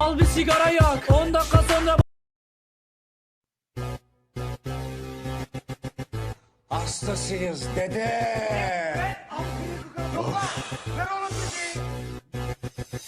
Al bir sigara yak. 10 dakika sonra Hastasıyız dede.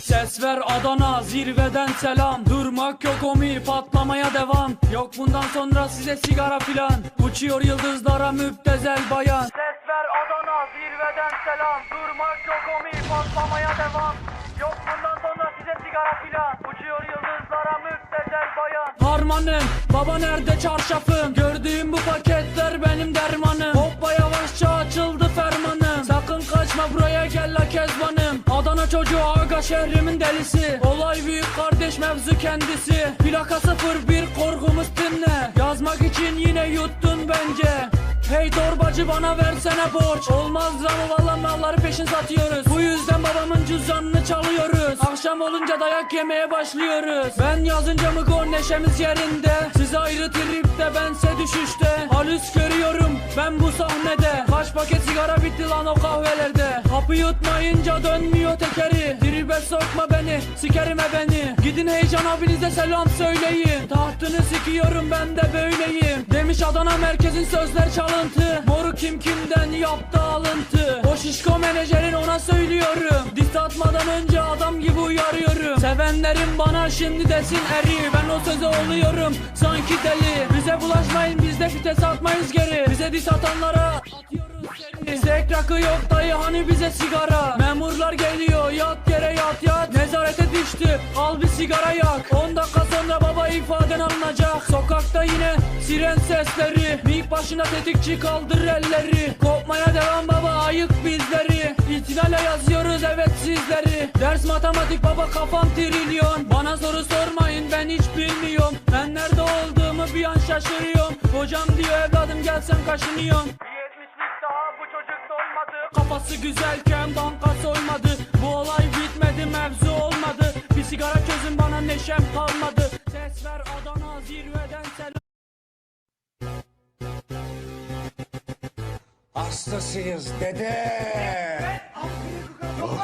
Ses ver Adana zirveden selam. Durmak yok omi patlamaya devam. Yok bundan sonra size sigara filan. Uçuyor yıldızlara müptezel bayan. Ses ver Adana zirveden selam. Durmak yok omi patlamaya devam. Yok bundan sonra size sigara filan Harmanım baba nerede çarşafım Gördüğüm bu paketler benim dermanım. Hoppa yavaşça açıldı fermanım. Sakın kaçma buraya gel la kezbanım. Adana çocuğu aga şehrimin delisi. Olay büyük kardeş mevzu kendisi. Plaka 01 korkumuz dinle. Yazmak için yine yuttun bence. Hey torbacı bana versene borç. Olmaz ama valla malları peşin satıyoruz. Bu yüzden babamın cüzdanını çalıyoruz Akşam olunca dayak yemeye başlıyoruz. Ben yazınca mı gol neşemiz yerinde? Siz ayrı tripte bense düşüşte. Halüs görüyorum ben bu sahnede. Kaç paket sigara bitti lan o kahvelerde. Hapı yutmayınca dönmüyor tekeri. Tribe sokma beni sikerime beni Gidin heyecan abinize selam söyleyin. Tahtını sikiyorum ben de böyleyim. Demiş Adana merkezin sözler çalıntı. Moru kim kimden yaptı alıntı. O şişko menajerin ona söylüyorum. Diss atmadan önce adam gibi Sevenlerim bana şimdi desin eri. Ben o söze oluyorum. Sanki deli. Bize bulaşmayın biz de fites atmayız geri. Bize diss atanlara atıyoruz seri Zek rakı yok dayı hani bize sigara? Memurlar geliyor yat yere yat yat. Nezarete düştü al bir sigara yak. 10 dakika sonra baba ifaden alınacak. Sokakta yine siren sesleri. Mik başına tetikçi kaldır elleri. Kopmaya devam baba ayık bizleri. İtinale yazıyoruz evet sizleri Ders matematik baba kafam trilyon. Bana soru sormayın ben hiç bilmiyorum. Ben nerede olduğumu bir an şaşırıyorum. Hocam diyor evladım gelsen kaşınıyorum. Kafası güzelken banka soymadı. Bu olay bitmedi mevzu olmadı. Bir sigara çözün bana neşem kalmadı. Ses ver Adana zirveden selam. Hastasıyız dede.